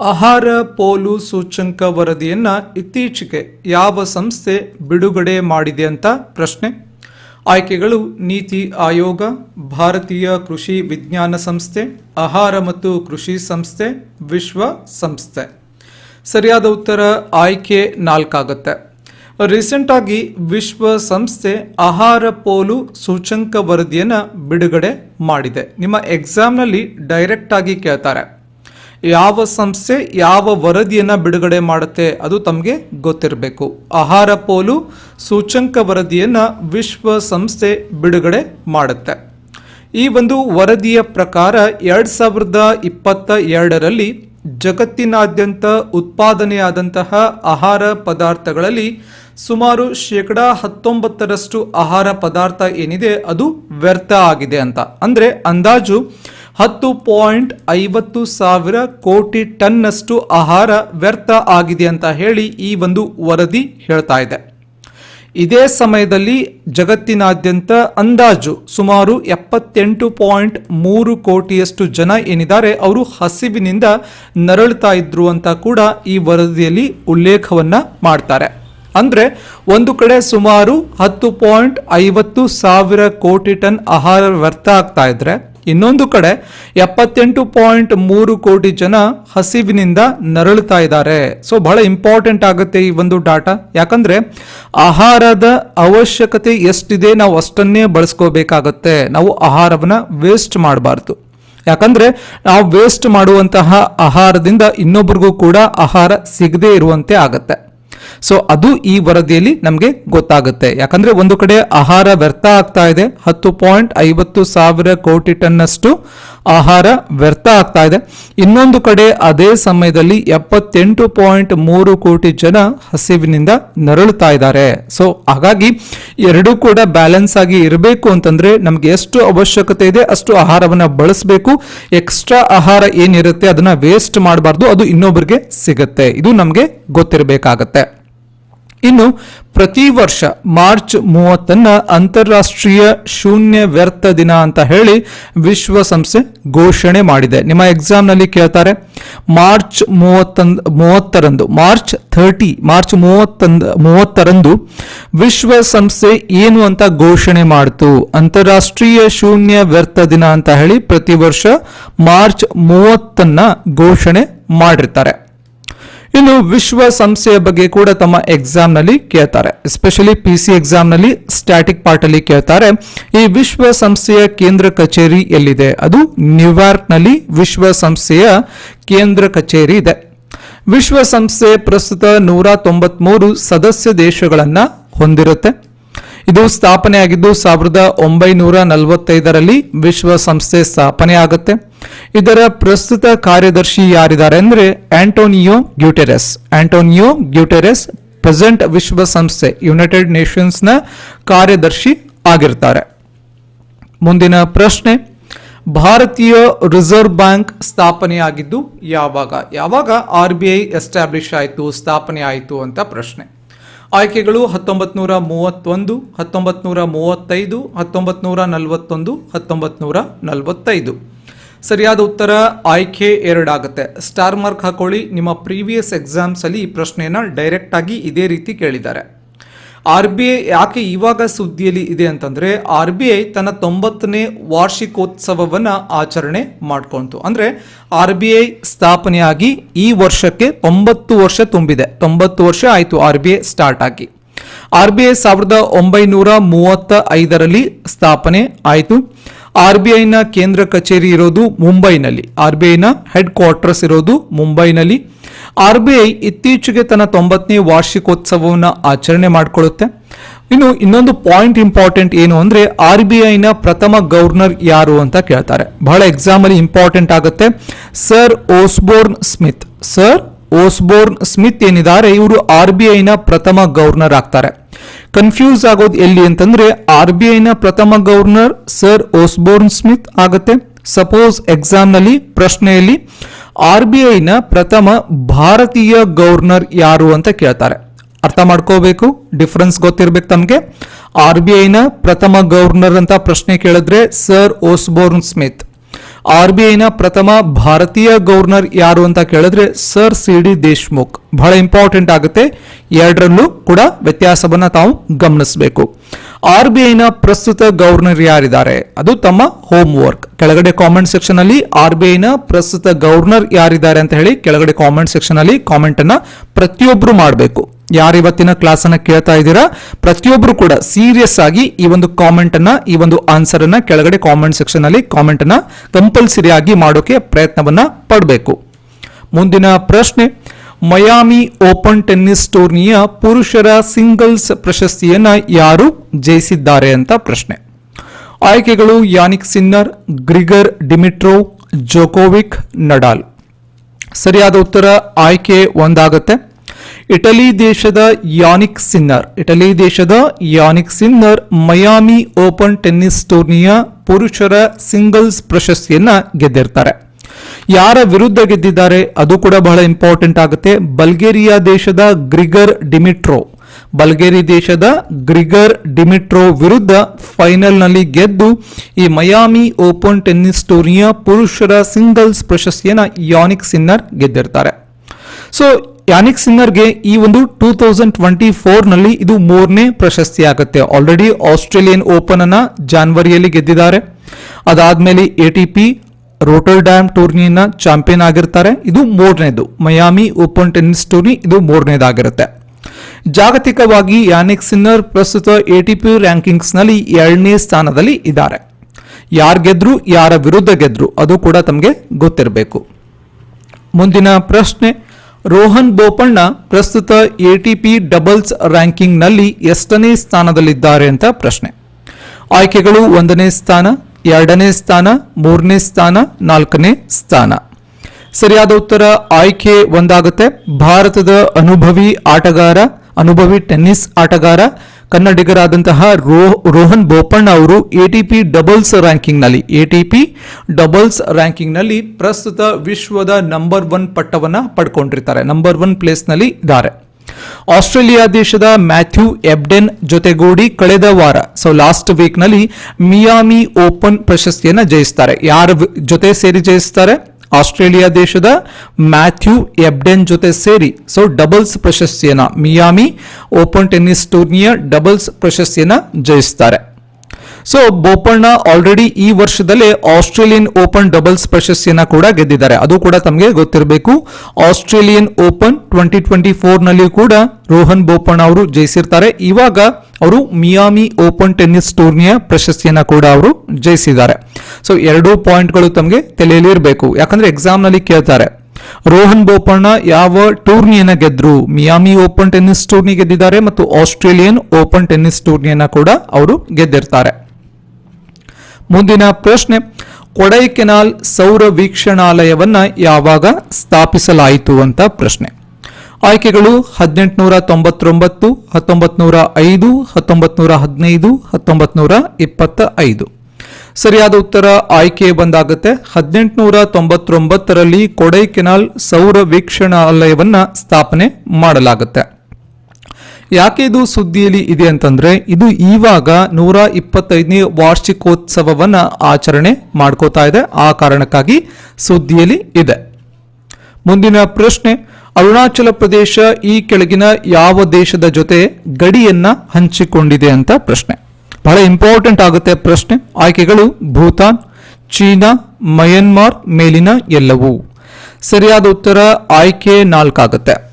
ಆಹಾರ ಪೋಲು ಸೂಚ್ಯಂಕ ವರದಿಯನ್ನು ಇತ್ತೀಚೆಗೆ ಯಾವ ಸಂಸ್ಥೆ ಬಿಡುಗಡೆ ಮಾಡಿದೆ ಅಂತ ಪ್ರಶ್ನೆ. ಆಯ್ಕೆಗಳು ನೀತಿ ಆಯೋಗ, ಭಾರತೀಯ ಕೃಷಿ ವಿಜ್ಞಾನ ಸಂಸ್ಥೆ, ಆಹಾರ ಮತ್ತು ಕೃಷಿ ಸಂಸ್ಥೆ, ವಿಶ್ವ ಸಂಸ್ಥೆ. ಸರಿಯಾದ ಉತ್ತರ ಆಯ್ಕೆ ನಾಲ್ಕಾಗುತ್ತೆ. ವಿಶ್ವ ಸಂಸ್ಥೆ ಆಹಾರ ಪೋಲು ಸೂಚಂಕ ವರದಿಯನ್ನು ಬಿಡುಗಡೆ ಮಾಡಿದೆ. ನಿಮ್ಮ ಎಕ್ಸಾಮ್ನಲ್ಲಿ ಡೈರೆಕ್ಟ್ ಆಗಿ ಕೇಳ್ತಾರೆ. ಯಾವ ಸಂಸ್ಥೆ ಯಾವ ವರದಿಯನ್ನು ಬಿಡುಗಡೆ ಮಾಡುತ್ತೆ ಅದು ತಮಗೆ ಗೊತ್ತಿರಬೇಕು. ಆಹಾರ ಪೋಲು ಸೂಚಂಕ ವರದಿಯನ್ನು ವಿಶ್ವ ಸಂಸ್ಥೆ ಬಿಡುಗಡೆ ಮಾಡುತ್ತೆ. ಈ ಒಂದು ವರದಿಯ ಪ್ರಕಾರ ಎರಡು ಸಾವಿರದ ಇಪ್ಪತ್ತ ಎರಡರಲ್ಲಿ ಜಗತ್ತಿನಾದ್ಯಂತ ಉತ್ಪಾದನೆಯಾದಂತಹ ಆಹಾರ ಪದಾರ್ಥಗಳಲ್ಲಿ ಸುಮಾರು ಶೇಕಡ ಹತ್ತೊಂಬತ್ತರಷ್ಟು ಆಹಾರ ಪದಾರ್ಥ ಏನಿದೆ ಅದು ವ್ಯರ್ಥ ಆಗಿದೆ ಅಂತ. ಅಂದರೆ ಅಂದಾಜು ಹತ್ತು ಪಾಯಿಂಟ್ ಐವತ್ತು ಸಾವಿರ ಕೋಟಿ ಟನ್ನಷ್ಟು ಆಹಾರ ವ್ಯರ್ಥ ಆಗಿದೆ ಅಂತ ಹೇಳಿ ಈ ಒಂದು ವರದಿ ಹೇಳ್ತಾ ಇದೆ. ಇದೇ ಸಮಯದಲ್ಲಿ ಜಗತ್ತಿನಾದ್ಯಂತ ಅಂದಾಜು ಸುಮಾರು ಎಪ್ಪತ್ತೆಂಟು ಪಾಯಿಂಟ್ ಮೂರು ಕೋಟಿಯಷ್ಟು ಜನ ಏನಿದ್ದಾರೆ ಅವರು ಹಸಿವಿನಿಂದ ನರಳ್ತಾ ಇದ್ರು ಅಂತ ಕೂಡ ಈ ವರದಿಯಲ್ಲಿ ಉಲ್ಲೇಖವನ್ನ ಮಾಡ್ತಾರೆ. ಅಂದ್ರೆ ಒಂದು ಕಡೆ ಸುಮಾರು ಹತ್ತು ಪಾಯಿಂಟ್ ಐವತ್ತು ಸಾವಿರ ಕೋಟಿ ಟನ್ ಆಹಾರ ವ್ಯರ್ಥ ಆಗ್ತಾ ಇದ್ರೆ ಇನ್ನೊಂದು ಕಡೆ ಎಪ್ಪತ್ತೆಂಟು ಪಾಯಿಂಟ್ ಮೂರು ಕೋಟಿ ಜನ ಹಸಿವಿನಿಂದ ನರಳುತ್ತಾ ಇದ್ದಾರೆ. ಸೊ ಬಹಳ ಇಂಪಾರ್ಟೆಂಟ್ ಆಗುತ್ತೆ ಈ ಒಂದು ಡಾಟಾ. ಯಾಕಂದ್ರೆ ಆಹಾರದ ಅವಶ್ಯಕತೆ ಎಷ್ಟಿದೆ ನಾವು ಅಷ್ಟನ್ನೇ ಬಳಸ್ಕೋಬೇಕಾಗತ್ತೆ. ನಾವು ಆಹಾರವನ್ನ ವೇಸ್ಟ್ ಮಾಡಬಾರ್ದು. ಯಾಕಂದ್ರೆ ನಾವು ವೇಸ್ಟ್ ಮಾಡುವಂತಹ ಆಹಾರದಿಂದ ಇನ್ನೊಬ್ರಿಗೂ ಕೂಡ ಆಹಾರ ಸಿಗದೇ ಇರುವಂತೆ ಆಗತ್ತೆ. ಸೊ ಅದು ಈ ವರದಿಯಲ್ಲಿ ನಮಗೆ ಗೊತ್ತಾಗುತ್ತೆ. ಯಾಕಂದ್ರೆ ಒಂದು ಕಡೆ ಆಹಾರ ವ್ಯರ್ಥ ಆಗ್ತಾ ಇದೆ. ಹತ್ತು ಪಾಯಿಂಟ್ ಐವತ್ತು ಸಾವಿರ ಕೋಟಿ ಟನ್ನಷ್ಟು ಆಹಾರ ವ್ಯರ್ಥ ಆಗ್ತಾ ಇದೆ. ಇನ್ನೊಂದು ಕಡೆ ಅದೇ ಸಮಯದಲ್ಲಿ ಎಪ್ಪತ್ತೆಂಟು ಪಾಯಿಂಟ್ ಮೂರು ಕೋಟಿ ಜನ ಹಸಿವಿನಿಂದ ನರಳುತ್ತಾ ಇದ್ದಾರೆ. ಸೊ ಹಾಗಾಗಿ ಎರಡೂ ಕೂಡ ಬ್ಯಾಲೆನ್ಸ್ ಆಗಿ ಇರಬೇಕು ಅಂತಂದ್ರೆ ನಮ್ಗೆ ಎಷ್ಟು ಅವಶ್ಯಕತೆ ಇದೆ ಅಷ್ಟು ಆಹಾರವನ್ನು ಬಳಸಬೇಕು. ಎಕ್ಸ್ಟ್ರಾ ಆಹಾರ ಏನಿರುತ್ತೆ ಅದನ್ನ ವೇಸ್ಟ್ ಮಾಡಬಾರ್ದು. ಅದು ಇನ್ನೊಬ್ಬರಿಗೆ ಸಿಗುತ್ತೆ. ಇದು ನಮಗೆ ಗೊತ್ತಿರಬೇಕಾಗತ್ತೆ. ಇನ್ನು ಪ್ರತಿ ವರ್ಷ ಮಾರ್ಚ್ ಮೂವತ್ತನ್ನ ಅಂತಾರಾಷ್ಟ್ರೀಯ ಶೂನ್ಯ ವ್ಯರ್ಥ ದಿನ ಅಂತ ಹೇಳಿ ವಿಶ್ವಸಂಸ್ಥೆ ಘೋಷಣೆ ಮಾಡಿದೆ. ನಿಮ್ಮ ಎಕ್ಸಾಮ್ನಲ್ಲಿ ಕೇಳ್ತಾರೆ, ಮಾರ್ಚ್ ಮೂವತ್ತೊಂದು ಮೂವತ್ತರಂದು, ಮಾರ್ಚ್ ಥರ್ಟಿ, ಮಾರ್ಚ್ ಮೂವತ್ತೊಂದು, ಮೂವತ್ತರಂದು ವಿಶ್ವಸಂಸ್ಥೆ ಏನು ಅಂತ ಘೋಷಣೆ ಮಾಡಿತು. ಅಂತಾರಾಷ್ಟ್ರೀಯ ಶೂನ್ಯ ವ್ಯರ್ಥ ದಿನ ಅಂತ ಹೇಳಿ ಪ್ರತಿ ವರ್ಷ ಮಾರ್ಚ್ ಮೂವತ್ತನ್ನ ಘೋಷಣೆ ಮಾಡಿರ್ತಾರೆ. ಇನ್ನು ವಿಶ್ವಸಂಸ್ಥೆಯ ಬಗ್ಗೆ ಕೂಡ ತಮ್ಮ ಎಕ್ಸಾಮ್ನಲ್ಲಿ ಕೇಳ್ತಾರೆ. ಎಸ್ಪೆಷಲಿ ಪಿ ಸಿ ಎಕ್ಸಾಮ್ನಲ್ಲಿ ಸ್ಟ್ಯಾಟಿಕ್ ಪಾರ್ಟ್ ಅಲ್ಲಿ ಕೇಳ್ತಾರೆ. ಈ ವಿಶ್ವ ಸಂಸ್ಥೆಯ ಕೇಂದ್ರ ಕಚೇರಿ ಎಲ್ಲಿದೆ? ಅದು ನ್ಯೂಯಾರ್ಕ್ನಲ್ಲಿ ವಿಶ್ವಸಂಸ್ಥೆಯ ಕೇಂದ್ರ ಕಚೇರಿ ಇದೆ. ವಿಶ್ವಸಂಸ್ಥೆ ಪ್ರಸ್ತುತ ನೂರ ತೊಂಬತ್ಮೂರು ಸದಸ್ಯ ದೇಶಗಳನ್ನ ಹೊಂದಿರುತ್ತೆ. ಇದು ಸ್ಥಾಪನೆಯಾಗಿದ್ದು ಸಾವಿರದ ಒಂಬೈನೂರ ನಲವತ್ತೈದರಲ್ಲಿ ವಿಶ್ವಸಂಸ್ಥೆ ಸ್ಥಾಪನೆ ಆಗುತ್ತೆ ಇದರ ಪ್ರಸ್ತುತ ಕಾರ್ಯದರ್ಶಿ ಯಾರಿದ್ದಾರೆ ಅಂದರೆ Antonio Guterres. Antonio Guterres present ವಿಶ್ವಸಂಸ್ಥೆ, ಯುನೈಟೆಡ್ ನೇಷನ್ಸ್ನ ಕಾರ್ಯದರ್ಶಿ ಆಗಿರ್ತಾರೆ. ಮುಂದಿನ ಪ್ರಶ್ನೆ, ಭಾರತೀಯ ರಿಸರ್ವ್ ಬ್ಯಾಂಕ್ ಸ್ಥಾಪನೆಯಾಗಿದ್ದು ಯಾವಾಗ? ಯಾವಾಗ ಆರ್ ಬಿ ಐ ಎಸ್ಟಾಬ್ಲಿಷ್ ಆಯಿತು, ಸ್ಥಾಪನೆ ಆಯಿತು ಅಂತ ಪ್ರಶ್ನೆ. ಆಯ್ಕೆಗಳು ಹತ್ತೊಂಬತ್ತು ನೂರ ಮೂವತ್ತೊಂದು ಹತ್ತೊಂಬತ್ತು ನೂರ ಮೂವತ್ತೈದು ಹತ್ತೊಂಬತ್ತು ನೂರ ನಲವತ್ತೊಂದು ಹತ್ತೊಂಬತ್ತು ನೂರ ನಲವತ್ತೈದು. ಸರಿಯಾದ ಉತ್ತರ, ಆಯ್ಕೆ ಎರಡಾಗುತ್ತೆ. ಸ್ಟಾರ್ ಮಾರ್ಕ್ ಹಾಕೊಳ್ಳಿ. ನಿಮ್ಮ ಪ್ರೀವಿಯಸ್ ಎಕ್ಸಾಮ್ಸಲ್ಲಿ ಈ ಪ್ರಶ್ನೆಯನ್ನು ಡೈರೆಕ್ಟ್ ಆಗಿ ಇದೇ ರೀತಿ ಕೇಳಿದ್ದಾರೆ. ಆರ್ ಬಿ ಐ ಯಾಕೆ ಇವಾಗ ಸುದ್ದಿಯಲ್ಲಿ ಇದೆ ಅಂತಂದ್ರೆ, ಆರ್ ಬಿ ಐ ತನ್ನ ತೊಂಬತ್ತನೇ ವಾರ್ಷಿಕೋತ್ಸವವನ್ನ ಆಚರಣೆ ಮಾಡ್ಕೊಳ್ತು ಅಂದ್ರೆ, ಆರ್ ಬಿ ಐ ಸ್ಥಾಪನೆಯಾಗಿ ಈ ವರ್ಷಕ್ಕೆ ತೊಂಬತ್ತು ವರ್ಷ ತುಂಬಿದೆ. ತೊಂಬತ್ತು ವರ್ಷ ಆಯಿತು ಆರ್ ಬಿ ಐ ಸ್ಟಾರ್ಟ್ ಆಗಿ. ಆರ್ ಬಿ ಐ ಸಾವಿರದ ಒಂಬೈನೂರ ಮೂವತ್ತ ಐದರಲ್ಲಿ ಸ್ಥಾಪನೆ ಆಯಿತು. ಆರ್ ಬಿ ಐನ ಕೇಂದ್ರ ಕಚೇರಿ ಇರೋದು ಮುಂಬೈನಲ್ಲಿ ಆರ್ ಬಿ ಐನ ಹೆಡ್ ಕ್ವಾರ್ಟರ್ಸ್ ಇರೋದು ಮುಂಬೈನಲ್ಲಿ. ಆರ್ ಬಿ ಐ ಇತ್ತೀಚೆಗೆ ತನ್ನ ತೊಂಬತ್ತನೇ ವಾರ್ಷಿಕೋತ್ಸವವನ್ನು ಆಚರಣೆ ಮಾಡಿಕೊಳ್ಳುತ್ತೆ. ಇನ್ನು ಇನ್ನೊಂದು ಪಾಯಿಂಟ್ ಇಂಪಾರ್ಟೆಂಟ್ ಏನು ಅಂದ್ರೆ ಆರ್ ಬಿ ಐನ ಪ್ರಥಮ ಗವರ್ನರ್ ಯಾರು ಅಂತ ಕೇಳ್ತಾರೆ. ಬಹಳ ಎಕ್ಸಾಮ್ ಅಲ್ಲಿ ಇಂಪಾರ್ಟೆಂಟ್ ಆಗುತ್ತೆ. Sir Osborne Smith. Sir Osborne Smith ಏನಿದ್ದಾರೆ, ಇವರು ಆರ್ ಬಿ ಪ್ರಥಮ ಗವರ್ನರ್ ಆಗ್ತಾರೆ. ಕನ್ಫ್ಯೂಸ್ ಆಗೋದು ಎಲ್ಲಿ ಅಂತಂದ್ರೆ, ಆರ್ ಬಿ ಪ್ರಥಮ ಗವರ್ನರ್ ಸರ್ ಓಸ್ಬೋರ್ನ್ ಸ್ಮಿತ್ ಆಗುತ್ತೆ. ಸಪೋಸ್ ಎಕ್ಸಾಮ್ನಲ್ಲಿ ಪ್ರಶ್ನೆಯಲ್ಲಿ ಆರ್ ಬಿ ಪ್ರಥಮ ಭಾರತೀಯ ಗವರ್ನರ್ ಯಾರು ಅಂತ ಕೇಳ್ತಾರೆ. ಅರ್ಥ ಮಾಡ್ಕೋಬೇಕು, ಡಿಫ್ರೆನ್ಸ್ ಗೊತ್ತಿರ್ಬೇಕು ತಮಗೆ. ಆರ್ ಬಿ ಪ್ರಥಮ ಗವರ್ನರ್ ಅಂತ ಪ್ರಶ್ನೆ ಕೇಳಿದ್ರೆ sir Osborne Smith. R B ಪ್ರಥಮ ಭಾರತೀಯ ಗವರ್ನರ್ ಯಾರು ಅಂತ ಕೇಳಿದ್ರೆ ಸರ್ ಸಿ ಡಿ ದೇಶ್ಮುಖ್. ಬಹಳ ಇಂಪಾರ್ಟೆಂಟ್ ಆಗುತ್ತೆ. ಎರಡರಲ್ಲೂ ಕೂಡ ವ್ಯತ್ಯಾಸವನ್ನ ತಾವು ಗಮನಿಸಬೇಕು. ಆರ್ ಬಿ ಪ್ರಸ್ತುತ ಗವರ್ನರ್ ಯಾರಿದ್ದಾರೆ? ಅದು ತಮ್ಮ ಹೋಮ್ ವರ್ಕ್ ಕೆಳಗಡೆ ಕಾಮೆಂಟ್ ಸೆಕ್ಷನ್ ಅಲ್ಲಿ ಆರ್ ಬಿ ಪ್ರಸ್ತುತ ಗವರ್ನರ್ ಯಾರಿದ್ದಾರೆ ಅಂತ ಹೇಳಿ ಕೆಳಗಡೆ ಕಾಮೆಂಟ್ ಸೆಕ್ಷನ್ ಅಲ್ಲಿ ಕಾಮೆಂಟ್ ಅನ್ನ ಪ್ರತಿಯೊಬ್ಬರು ಮಾಡಬೇಕು. ಯಾರು ಇವತ್ತಿನ ಕ್ಲಾಸ್ ಅನ್ನ ಕೇಳ್ತಾ ಇದ್ದೀರಾ? ಪ್ರತಿಯೊಬ್ಬರು ಕೂಡ ಸೀರಿಯಸ್ ಆಗಿ ಈ ಒಂದು ಕಾಮೆಂಟ್ ಅನ್ನ, ಈ ಒಂದು ಆನ್ಸರ್ ಅನ್ನ ಕೆಳಗಡೆ ಕಾಮೆಂಟ್ ಸೆಕ್ಷನ್ ಅಲ್ಲಿ ಕಾಮೆಂಟ್ ಅನ್ನ ಕಂಪಲ್ಸರಿ ಆಗಿ ಮಾಡೋಕೆ ಪ್ರಯತ್ನವನ್ನ ಪಡಬೇಕು. ಮುಂದಿನ ಪ್ರಶ್ನೆ ಮಯಾಮಿ ಓಪನ್ ಟೆನ್ನಿಸ್ ಟೂರ್ನಿಯ ಪುರುಷರ ಸಿಂಗಲ್ಸ್ ಪ್ರಶಸ್ತಿಯನ್ನ ಯಾರು ಜಯಿಸಿದ್ದಾರೆ ಅಂತ ಪ್ರಶ್ನೆ. ಆಯ್ಕೆಗಳು Jannik Sinner Grigor Dimitrov Djokovic Nadal ಸರಿಯಾದ ಉತ್ತರ ಆಯ್ಕೆ ಒಂದಾಗುತ್ತೆ. ಇಟಲಿ ದೇಶದ ಯಾನಿಕ್ ಸಿನ್ನರ್. ಇಟಲಿ ದೇಶದ Jannik Sinner Miami open tennis ಟೂರ್ನಿಯ ಪುರುಷರ ಸಿಂಗಲ್ಸ್ ಪ್ರಶಸ್ತಿಯನ್ನ ಗೆದ್ದಿರ್ತಾರೆ. ಯಾರ ವಿರುದ್ಧ ಗೆದ್ದಿದ್ದಾರೆ ಅದು ಕೂಡ ಬಹಳ ಇಂಪಾರ್ಟೆಂಟ್ ಆಗುತ್ತೆ. ಬಲ್ಗೇರಿಯಾ ದೇಶದ ಗ್ರಿಗರ್ ಡಿಮಿಟ್ರೋ. ಬಲ್ಗೇರಿ ದೇಶದ ಗ್ರಿಗರ್ ಡಿಮಿಟ್ರೋ ವಿರುದ್ಧ ಫೈನಲ್ನಲ್ಲಿ ಗೆದ್ದು ಈ ಮಯಾಮಿ ಓಪನ್ ಟೆನ್ನಿಸ್ ಟೂರ್ನಿಯ ಪುರುಷರ ಸಿಂಗಲ್ಸ್ ಪ್ರಶಸ್ತಿಯನ್ನ ಯಾನಿಕ್ ಸಿನ್ನರ್ ಗೆದ್ದಿರ್ತಾರೆ. ಸೊ ಯಾನಿಕ್ ಸಿಂಗರ್ಗೆ ಈ ಒಂದು ಟೂ ತೌಸಂಡ್ ಟ್ವೆಂಟಿ ಫೋರ್ನಲ್ಲಿ ಇದು ಮೂರನೇ ಪ್ರಶಸ್ತಿ ಆಗುತ್ತೆ ಆಲ್ರೆಡಿ ಆಸ್ಟ್ರೇಲಿಯನ್ ಓಪನ್ ಅನ್ನ ಜಾನ್ವರಿಯಲ್ಲಿ ಗೆದ್ದಿದ್ದಾರೆ. ಅದಾದ್ಮೇಲೆ A T P Rotterdam ಟೂರ್ನಿಯನ್ನ ಚಾಂಪಿಯನ್ ಆಗಿರ್ತಾರೆ. ಇದು ಮೂರನೇದು. ಮಯಾಮಿ ಓಪನ್ ಟೆನ್ನಿಸ್ ಟೂರ್ನಿ ಇದು ಮೂರನೇದಾಗಿರುತ್ತೆ. ಜಾಗತಿಕವಾಗಿ ಯಾನಿಕ್ ಸಿನ್ನರ್ ಪ್ರಸ್ತುತ ಎ ರ್ಯಾಂಕಿಂಗ್ಸ್ನಲ್ಲಿ ಎರಡನೇ ಸ್ಥಾನದಲ್ಲಿ ಇದ್ದಾರೆ. ಯಾರು ಗೆದ್ರು, ಯಾರ ವಿರುದ್ಧ ಗೆದ್ರು, ಅದು ಕೂಡ ತಮಗೆ ಗೊತ್ತಿರಬೇಕು. ಮುಂದಿನ ಪ್ರಶ್ನೆ. ರೋಹನ್ ಬೋಪಣ್ಣ ಪ್ರಸ್ತುತ ಎಟಿಪಿ ಡಬಲ್ಸ್ ರ್ಯಾಂಕಿಂಗ್ನಲ್ಲಿ ಎಷ್ಟನೇ ಸ್ಥಾನದಲ್ಲಿದ್ದಾರೆ ಅಂತ ಪ್ರಶ್ನೆ. ಆಯ್ಕೆಗಳು ಒಂದನೇ ಸ್ಥಾನ, ಎರಡನೇ ಸ್ಥಾನ, ಮೂರನೇ ಸ್ಥಾನ, ನಾಲ್ಕನೇ ಸ್ಥಾನ. ಸರಿಯಾದ ಉತ್ತರ ಆಯ್ಕೆ ಒಂದಾಗುತ್ತೆ. ಭಾರತದ ಅನುಭವಿ ಆಟಗಾರ, ಅನುಭವಿ ಟೆನ್ನಿಸ್ ಆಟಗಾರ ಕನ್ನಡಿಗರಾದಂತಹ ರೋ, ರೋಹನ್ ಬೋಪಣ್ಣ ಅವರು ಎಟಿಪಿ ಡಬಲ್ಸ್ ರ್ಯಾಂಕಿಂಗ್ನಲ್ಲಿ ಎಟಿಪಿ ಡಬಲ್ಸ್ ರ್ಯಾಂಕಿಂಗ್ನಲ್ಲಿ ಪ್ರಸ್ತುತ ವಿಶ್ವದ ನಂಬರ್ ಒನ್ ಪಟ್ಟವನ್ನು ಪಡ್ಕೊಂಡಿರ್ತಾರೆ. ನಂಬರ್ ಒನ್ ಪ್ಲೇಸ್ನಲ್ಲಿ ಇದ್ದಾರೆ. ಆಸ್ಟ್ರೇಲಿಯಾ ದೇಶದ ಮ್ಯಾಥ್ಯೂ ಎಬ್ಡೆನ್ ಜೊತೆಗೂಡಿ ಕಳೆದ ವಾರ ಸೊ ಲಾಸ್ಟ್ ವೀಕ್ನಲ್ಲಿ ಮಿಯಾಮಿ ಓಪನ್ ಪ್ರಶಸ್ತಿಯನ್ನು ಜಯಿಸ್ತಾರೆ. ಯಾರ ಜೊತೆ ಸೇರಿ ಜಯಿಸ್ತಾರೆ? ಆಸ್ಟ್ರೇಲಿಯಾ ದೇಶದ ಮ್ಯಾಥ್ಯೂ ಎಬ್ಡೆನ್ ಜೊತೆ ಸೇರಿ ಸೊ ಡಬಲ್ಸ್ ಪ್ರಶಸ್ತಿಯನ್ನ ಮಿಯಾಮಿ ಓಪನ್ ಟೆನ್ನಿಸ್ ಟೂರ್ನಿಯ ಡಬಲ್ಸ್ ಪ್ರಶಸ್ತಿಯನ್ನ ಜಯಿಸ್ತಾರೆ. ಸೊ ಬೋಪಣ್ಣ ಆಲ್ರೆಡಿ ಈ ವರ್ಷದಲ್ಲೇ ಆಸ್ಟ್ರೇಲಿಯನ್ ಓಪನ್ ಡಬಲ್ಸ್ ಪ್ರಶಸ್ತಿಯನ್ನ ಕೂಡ ಗೆದ್ದಿದ್ದಾರೆ. ಅದು ಕೂಡ ತಮಗೆ ಗೊತ್ತಿರಬೇಕು. ಆಸ್ಟ್ರೇಲಿಯನ್ ಓಪನ್ ಟ್ವೆಂಟಿ ಟ್ವೆಂಟಿ ಫೋರ್ನಲ್ಲಿ ಕೂಡ ರೋಹನ್ ಬೋಪಣ್ಣ ಅವರು ಜಯಿಸಿರ್ತಾರೆ. ಇವಾಗ ಅವರು ಮಿಯಾಮಿ ಓಪನ್ ಟೆನ್ನಿಸ್ ಟೂರ್ನಿಯ ಪ್ರಶಸ್ತಿಯನ್ನ ಕೂಡ ಅವರು ಜಯಿಸಿದ್ದಾರೆ. ಸೊ ಎರಡೂ ಪಾಯಿಂಟ್ಗಳು ತಮಗೆ ತಲೆಯಲ್ಲಿ ಇರಬೇಕು. ಯಾಕಂದ್ರೆ ಎಕ್ಸಾಮ್ನಲ್ಲಿ ಕೇಳ್ತಾರೆ. ರೋಹನ್ ಬೋಪಣ್ಣ ಯಾವ ಟೂರ್ನಿಯನ್ನ ಗೆದ್ರು? ಮಿಯಾಮಿ ಓಪನ್ ಟೆನ್ನಿಸ್ ಟೂರ್ನಿ ಗೆದ್ದಿದ್ದಾರೆ ಮತ್ತು ಆಸ್ಟ್ರೇಲಿಯನ್ ಓಪನ್ ಟೆನ್ನಿಸ್ ಟೂರ್ನಿಯನ್ನ ಕೂಡ ಅವರು ಗೆದ್ದಿರ್ತಾರೆ. ಮುಂದಿನ ಪ್ರಶ್ನೆ, ಕೊಡೈಕೆನಾಲ್ ಸೌರ ವೀಕ್ಷಣಾಲಯವನ್ನ ಯಾವಾಗ ಸ್ಥಾಪಿಸಲಾಯಿತು ಅಂತ ಪ್ರಶ್ನೆ. ಆಯ್ಕೆಗಳು ಹದಿನೆಂಟುನೂರ ತೊಂಬತ್ತೊಂಬತ್ತು ಹತ್ತೊಂಬತ್ತು ನೂರ ಐದು ಹತ್ತೊಂಬತ್ತು ನೂರ ಹದಿನೈದು ಹತ್ತೊಂಬತ್ತು ನೂರ ಇಪ್ಪತ್ತ ಐದು ಸರಿಯಾದ ಉತ್ತರ ಆಯ್ಕೆ ಬಂದಾಗುತ್ತೆ. ಹದಿನೆಂಟುನೂರ ತೊಂಬತ್ತೊಂಬತ್ತರಲ್ಲಿ ಕೊಡೈಕೆನಾಲ್ ಸೌರ ವೀಕ್ಷಣಾಲಯವನ್ನ ಸ್ಥಾಪನೆ ಮಾಡಲಾಗುತ್ತೆ. ಯಾಕೆ ಇದು ಸುದ್ದಿಯಲ್ಲಿ ಇದೆ ಅಂತಂದ್ರೆ, ಇದು ಇವಾಗ ನೂರ ಇಪ್ಪತ್ತೈದನೇ ವಾರ್ಷಿಕೋತ್ಸವವನ್ನ ಆಚರಣೆ ಮಾಡ್ಕೋತಾ ಇದೆ. ಆ ಕಾರಣಕ್ಕಾಗಿ ಸುದ್ದಿಯಲ್ಲಿ ಇದೆ. ಮುಂದಿನ ಪ್ರಶ್ನೆ, ಅರುಣಾಚಲ ಪ್ರದೇಶ ಈ ಕೆಳಗಿನ ಯಾವ ದೇಶದ ಜೊತೆ ಗಡಿಯನ್ನ ಹಂಚಿಕೊಂಡಿದೆ ಅಂತ ಪ್ರಶ್ನೆ. ಬಹಳ ಇಂಪಾರ್ಟೆಂಟ್ ಆಗುತ್ತೆ ಪ್ರಶ್ನೆ. ಆಯ್ಕೆಗಳು ಭೂತಾನ್, ಚೀನಾ, ಮಯನ್ಮಾರ್ ಮೇಲಿನ ಎಲ್ಲವೂ. ಸರಿಯಾದ ಉತ್ತರ ಆಯ್ಕೆ ನಾಲ್ಕಾಗುತ್ತೆ.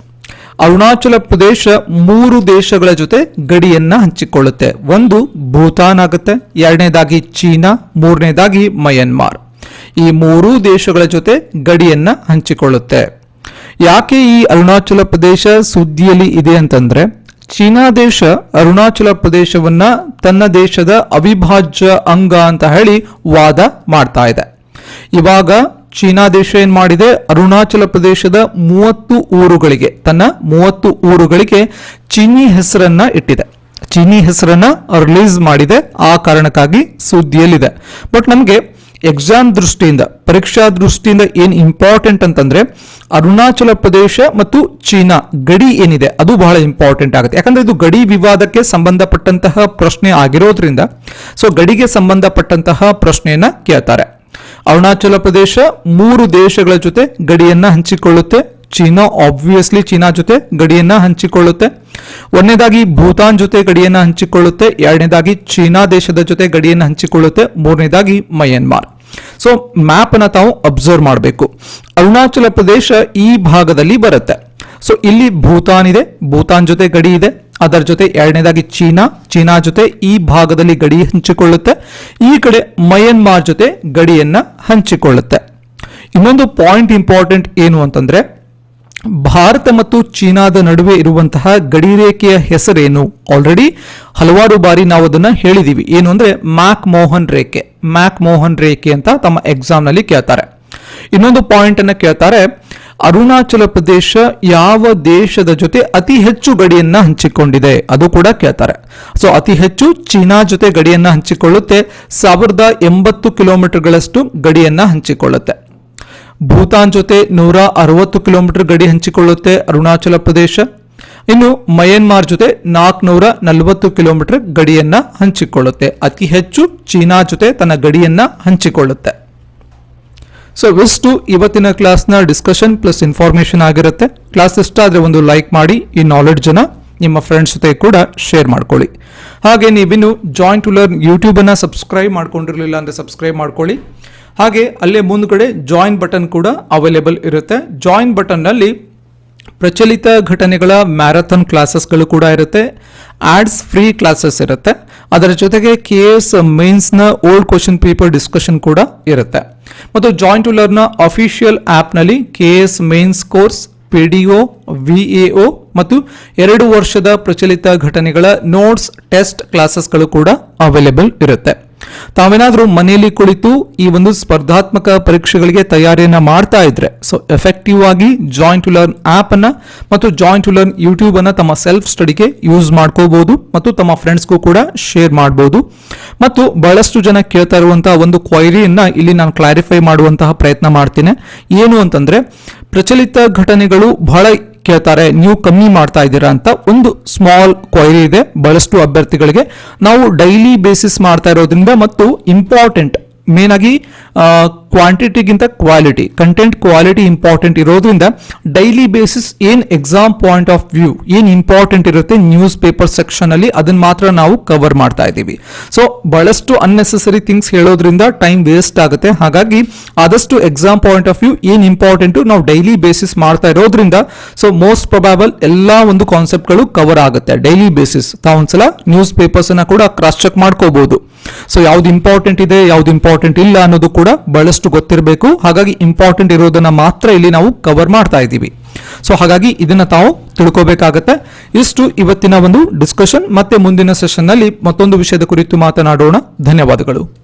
ಅರುಣಾಚಲ ಪ್ರದೇಶ ಮೂರು ದೇಶಗಳ ಜೊತೆ ಗಡಿಯನ್ನ ಹಂಚಿಕೊಳ್ಳುತ್ತೆ. ಒಂದು ಭೂತಾನ್ ಆಗುತ್ತೆ, ಎರಡನೇದಾಗಿ ಚೀನಾ, ಮೂರನೇದಾಗಿ ಮಯನ್ಮಾರ್. ಈ ಮೂರೂ ದೇಶಗಳ ಜೊತೆ ಗಡಿಯನ್ನ ಹಂಚಿಕೊಳ್ಳುತ್ತೆ. ಯಾಕೆ ಈ ಅರುಣಾಚಲ ಪ್ರದೇಶ ಸುದ್ದಿಯಲ್ಲಿ ಇದೆ ಅಂತಂದ್ರೆ, ಚೀನಾ ದೇಶ ಅರುಣಾಚಲ ಪ್ರದೇಶವನ್ನ ತನ್ನ ದೇಶದ ಅವಿಭಾಜ್ಯ ಅಂಗ ಅಂತ ಹೇಳಿ ವಾದ ಮಾಡ್ತಾ ಇದೆ. ಇವಾಗ ಚೀನಾ ದೇಶ ಏನ್ ಮಾಡಿದೆ? ಅರುಣಾಚಲ ಪ್ರದೇಶದ ಮೂವತ್ತು ಊರುಗಳಿಗೆ, ತನ್ನ ಮೂವತ್ತು ಊರುಗಳಿಗೆ ಚೀನಿ ಹೆಸರನ್ನ ಇಟ್ಟಿದೆ. ಚೀನಿ ಹೆಸರನ್ನ ರಿಲೀಸ್ ಮಾಡಿದೆ. ಆ ಕಾರಣಕ್ಕಾಗಿ ಸುದ್ದಿಯಲ್ಲಿದೆ ಬಟ್ ನಮಗೆ ಎಕ್ಸಾಮ್ ದೃಷ್ಟಿಯಿಂದ, ಪರೀಕ್ಷಾ ದೃಷ್ಟಿಯಿಂದ ಏನು ಇಂಪಾರ್ಟೆಂಟ್ ಅಂತಂದ್ರೆ, ಅರುಣಾಚಲ ಪ್ರದೇಶ ಮತ್ತು ಚೀನಾ ಗಡಿ ಏನಿದೆ, ಅದು ಬಹಳ ಇಂಪಾರ್ಟೆಂಟ್ ಆಗುತ್ತೆ. ಯಾಕಂದ್ರೆ ಇದು ಗಡಿ ವಿವಾದಕ್ಕೆ ಸಂಬಂಧಪಟ್ಟಂತಹ ಪ್ರಶ್ನೆ ಆಗಿರೋದ್ರಿಂದ, ಸೊ ಗಡಿಗೆ ಸಂಬಂಧಪಟ್ಟಂತಹ ಪ್ರಶ್ನೆಯನ್ನ ಕೇಳ್ತಾರೆ. ಅರುಣಾಚಲ ಪ್ರದೇಶ ಮೂರು ದೇಶಗಳ ಜೊತೆ ಗಡಿಯನ್ನ ಹಂಚಿಕೊಳ್ಳುತ್ತೆ. ಚೀನಾ ಆಬ್ವಿಯಸ್ಲಿ ಚೀನಾ ಜೊತೆ ಗಡಿಯನ್ನ ಹಂಚಿಕೊಳ್ಳುತ್ತೆ. ಒಂದನೇದಾಗಿ ಭೂತಾನ್ ಜೊತೆ ಗಡಿಯನ್ನ ಹಂಚಿಕೊಳ್ಳುತ್ತೆ. ಎರಡನೇದಾಗಿ ಚೀನಾ ದೇಶದ ಜೊತೆ ಗಡಿಯನ್ನ ಹಂಚಿಕೊಳ್ಳುತ್ತೆ. ಮೂರನೇದಾಗಿ ಮಯನ್ಮಾರ್. ಸೊ ಮ್ಯಾಪ್ ಅನ್ನ ತಾವು ಅಬ್ಸರ್ವ್ ಮಾಡಬೇಕು. ಅರುಣಾಚಲ ಪ್ರದೇಶ ಈ ಭಾಗದಲ್ಲಿ ಬರುತ್ತೆ. ಸೊ ಇಲ್ಲಿ ಭೂತಾನ್ ಇದೆ, ಭೂತಾನ್ ಜೊತೆ ಗಡಿ ಇದೆ. ಅದರ ಜೊತೆ ಎರಡನೇದಾಗಿ ಚೀನಾ. ಚೀನಾ ಜೊತೆ ಈ ಭಾಗದಲ್ಲಿ ಗಡಿ ಹಂಚಿಕೊಳ್ಳುತ್ತೆ. ಈ ಕಡೆ ಮಯನ್ಮಾರ್ ಜೊತೆ ಗಡಿಯನ್ನ ಹಂಚಿಕೊಳ್ಳುತ್ತೆ. ಇನ್ನೊಂದು ಪಾಯಿಂಟ್ ಇಂಪಾರ್ಟೆಂಟ್ ಏನು ಅಂತಂದ್ರೆ, ಭಾರತ ಮತ್ತು ಚೀನಾದ ನಡುವೆ ಇರುವಂತಹ ಗಡಿ ರೇಖೆಯ ಹೆಸರೇನು? ಆಲ್ರೆಡಿ ಹಲವಾರು ಬಾರಿ ನಾವು ಅದನ್ನ ಹೇಳಿದೀವಿ. ಏನು ಅಂದ್ರೆ ಮ್ಯಾಕ್ ಮೋಹನ್ ರೇಖೆ. ಮ್ಯಾಕ್ ಮೋಹನ್ ರೇಖೆ ಅಂತ ತಮ್ಮ ಎಕ್ಸಾಮ್ನಲ್ಲಿ ಕೇಳ್ತಾರೆ. ಇನ್ನೊಂದು ಪಾಯಿಂಟ್ ಅನ್ನ ಕೇಳ್ತಾರೆ ಅರುಣಾಚಲ ಪ್ರದೇಶ ಯಾವ ದೇಶದ ಜೊತೆ ಅತಿ ಹೆಚ್ಚು ಗಡಿಯನ್ನ ಹಂಚಿಕೊಂಡಿದೆ? ಅದು ಕೂಡ ಕೇಳ್ತಾರೆ. ಸೊ ಅತಿ ಹೆಚ್ಚು ಚೀನಾ ಜೊತೆ ಗಡಿಯನ್ನ ಹಂಚಿಕೊಳ್ಳುತ್ತೆ. ಸಾವಿರದ ಎಂಬತ್ತು ಕಿಲೋಮೀಟರ್ಗಳಷ್ಟು ಗಡಿಯನ್ನ ಹಂಚಿಕೊಳ್ಳುತ್ತೆ. ಭೂತಾನ್ ಜೊತೆ ನೂರ ಅರವತ್ತು ಕಿಲೋಮೀಟರ್ ಗಡಿ ಹಂಚಿಕೊಳ್ಳುತ್ತೆ ಅರುಣಾಚಲ ಪ್ರದೇಶ. ಇನ್ನು ಮಯನ್ಮಾರ್ ಜೊತೆ ನಾಲ್ಕುನೂರ ನಲವತ್ತು ಕಿಲೋಮೀಟರ್ ಗಡಿಯನ್ನ ಹಂಚಿಕೊಳ್ಳುತ್ತೆ. ಅತಿ ಹೆಚ್ಚು ಚೀನಾ ಜೊತೆ ತನ್ನ ಗಡಿಯನ್ನ ಹಂಚಿಕೊಳ್ಳುತ್ತೆ. ಸೊ ಇಷ್ಟು ಇವತ್ತಿನ ಕ್ಲಾಸ್ನ ಡಿಸ್ಕಷನ್ ಪ್ಲಸ್ ಇನ್ಫಾರ್ಮೇಶನ್ ಆಗಿರುತ್ತೆ. ಕ್ಲಾಸ್ ಇಷ್ಟ ಆದರೆ ಒಂದು ಲೈಕ್ ಮಾಡಿ, ಈ ನಾಲೆಡ್ಜನ್ನ ನಿಮ್ಮ ಫ್ರೆಂಡ್ಸ್ ಜೊತೆ ಕೂಡ ಶೇರ್ ಮಾಡ್ಕೊಳ್ಳಿ. ಹಾಗೆ ನೀವಿನ್ನು ಜಾಯಿಂಟ್ ಟು ಲರ್ನ್ ಯೂಟ್ಯೂಬನ್ನು ಸಬ್ಸ್ಕ್ರೈಬ್ ಮಾಡ್ಕೊಂಡಿರಲಿಲ್ಲ ಅಂದರೆ ಸಬ್ಸ್ಕ್ರೈಬ್ ಮಾಡ್ಕೊಳ್ಳಿ. ಹಾಗೆ ಅಲ್ಲೇ ಮುಂದ್ಗಡೆ ಜಾಯಿನ್ ಬಟನ್ ಕೂಡ ಅವೈಲೇಬಲ್ ಇರುತ್ತೆ. ಜಾಯಿನ್ ಬಟನ್ನಲ್ಲಿ ಪ್ರಚಲಿತ ಘಟನೆಗಳ ಮ್ಯಾರಥಾನ್ ಕ್ಲಾಸಸ್ಗಳು ಕೂಡ ಇರುತ್ತೆ. ಆಡ್ಸ್ ಫ್ರೀ ಕ್ಲಾಸಸ್ ಇರುತ್ತೆ. ಅದರ ಜೊತೆಗೆ ಕೆ ಎಸ್ ಮೇನ್ಸ್ನ ಓಲ್ಡ್ ಕ್ವಶನ್ ಪೇಪರ್ ಡಿಸ್ಕಷನ್ ಕೂಡ ಇರುತ್ತೆ. ಮತ್ತು ಜಾಯಿಂಟ್ ಟು ಲರ್ನ ಅಫಿಷಿಯಲ್ ಆ್ಯಪ್ನಲ್ಲಿ K S mains course P D O V A O ಮತ್ತು ಎರಡು ವರ್ಷದ ಪ್ರಚಲಿತ ಘಟನೆಗಳ ನೋಟ್ಸ್ ಟೆಸ್ಟ್ ಕ್ಲಾಸಸ್ಗಳು ಕೂಡ ಅವೈಲೇಬಲ್ ಇರುತ್ತೆ. ತಾವೇನಾದರೂ ಮನೆಯಲ್ಲಿ ಕುಳಿತು ಈ ಒಂದು ಸ್ಪರ್ಧಾತ್ಮಕ ಪರೀಕ್ಷೆಗಳಿಗೆ ತಯಾರಿಯನ್ನ ಮಾಡ್ತಾ ಇದ್ರೆ ಸೊ ಎಫೆಕ್ಟಿವ್ ಆಗಿ ಜಾಯಿಂಟ್ ಟು ಲರ್ನ್ ಆಪ್ ಅನ್ನ ಮತ್ತು ಜಾಯಿಂಟ್ ಟು ಲರ್ನ್ ಯೂಟ್ಯೂಬ್ ಅನ್ನ ತಮ್ಮ ಸೆಲ್ಫ್ ಸ್ಟಡಿಗೆ ಯೂಸ್ ಮಾಡ್ಕೋಬಹುದು ಮತ್ತು ತಮ್ಮ ಫ್ರೆಂಡ್ಸ್ಗೂ ಕೂಡ ಶೇರ್ ಮಾಡಬಹುದು ಮತ್ತು ಬಹಳಷ್ಟು ಜನ ಕೇಳ್ತಾ ಇರುವಂತಹ ಒಂದು ಕ್ವೈರಿಯನ್ನ ಇಲ್ಲಿ ನಾನು ಕ್ಲಾರಿಫೈ ಮಾಡುವಂತಹ ಪ್ರಯತ್ನ ಮಾಡ್ತೀನಿ. ಏನು ಅಂತಂದ್ರೆ, ಪ್ರಚಲಿತ ಘಟನೆಗಳು ಬಹಳ ಕೇಳ್ತಾರೆ, ನೀವು ಕಮ್ಮಿ ಮಾಡ್ತಾ ಇದ್ದೀರಾ? ಅಂತ ಒಂದು ಸ್ಮಾಲ್ ಕ್ವೈರಿ ಇದೆ. ಬಹಳಷ್ಟು ಅಭ್ಯರ್ಥಿಗಳಿಗೆ ನಾವು ಡೈಲಿ ಬೇಸಿಸ್ ಮಾಡ್ತಾ ಇರೋದ್ರಿಂದ ಮತ್ತು ಇಂಪಾರ್ಟೆಂಟ್ ಮೇನ್ ಆಗಿ ಕ್ವಾಂಟಿಟಿಗಿಂತ ಕ್ವಾಲಿಟಿ ಕಂಟೆಂಟ್ ಕ್ವಾಲಿಟಿ ಇಂಪಾರ್ಟೆಂಟ್ ಇರೋದ್ರಿಂದ ಡೈಲಿ ಬೇಸಿಸ್ ಏನ್ ಎಕ್ಸಾಮ್ ಪಾಯಿಂಟ್ ಆಫ್ ವ್ಯೂ ಏನ್ ಇಂಪಾರ್ಟೆಂಟ್ ಇರುತ್ತೆ ನ್ಯೂಸ್ ಪೇಪರ್ ಸೆಕ್ಷನ್ ಅಲ್ಲಿ ಅದನ್ನ ಮಾತ್ರ ನಾವು ಕವರ್ ಮಾಡ್ತಾ ಇದ್ದೀವಿ. ಸೊ ಬಹಳಷ್ಟು ಅನ್ನೆಸೆಸರಿ ಥಿಂಗ್ಸ್ ಹೇಳೋದ್ರಿಂದ ಟೈಮ್ ವೇಸ್ಟ್ ಆಗುತ್ತೆ. ಹಾಗಾಗಿ, ಆದಷ್ಟು ಎಕ್ಸಾಮ್ ಪಾಯಿಂಟ್ ಆಫ್ ವ್ಯೂ ಏನ್ ಇಂಪಾರ್ಟೆಂಟ್ ನಾವು ಡೈಲಿ ಬೇಸಿಸ್ ಮಾಡ್ತಾ ಇರೋದ್ರಿಂದ ಸೊ ಮೋಸ್ಟ್ ಪ್ರೊಬಾಬಲ್ ಎಲ್ಲ ಒಂದು ಕಾನ್ಸೆಪ್ಟ್ಗಳು ಕವರ್ ಆಗುತ್ತೆ ಡೈಲಿ ಬೇಸಿಸ್ ತಾವೊಂದ್ಸಲ ನ್ಯೂಸ್ ಪೇಪರ್ಸ್ ಅನ್ನ ಕೂಡ ಕ್ರಾಸ್ ಚೆಕ್ ಮಾಡ್ಕೋಬಹುದು ಸೊ ಯಾವ್ದು ಇಂಪಾರ್ಟೆಂಟ್ ಇದೆ, ಯಾವ್ದು ಇಂಪಾರ್ಟೆಂಟ್ ಇಲ್ಲ ಅನ್ನೋದು ಕೂಡ ಬಹಳಷ್ಟು ಗೊತ್ತಿರಬೇಕು. ಹಾಗಾಗಿ ಇಂಪಾರ್ಟೆಂಟ್ ಇರೋದನ್ನ ಮಾತ್ರ ಇಲ್ಲಿ ನಾವು ಕವರ್ ಮಾಡ್ತಾ ಇದ್ದೀವಿ. ಸೊ ಹಾಗಾಗಿ ಇದನ್ನ ತಾವು ತಿಳ್ಕೋಬೇಕಾಗತ್ತೆ. ಇಷ್ಟು ಇವತ್ತಿನ ಒಂದು ಡಿಸ್ಕಷನ್ ಮತ್ತೆ ಮುಂದಿನ ಸೆಷನ್ನಲ್ಲಿ ಮತ್ತೊಂದು ವಿಷಯದ ಕುರಿತು ಮಾತನಾಡೋಣ. ಧನ್ಯವಾದಗಳು.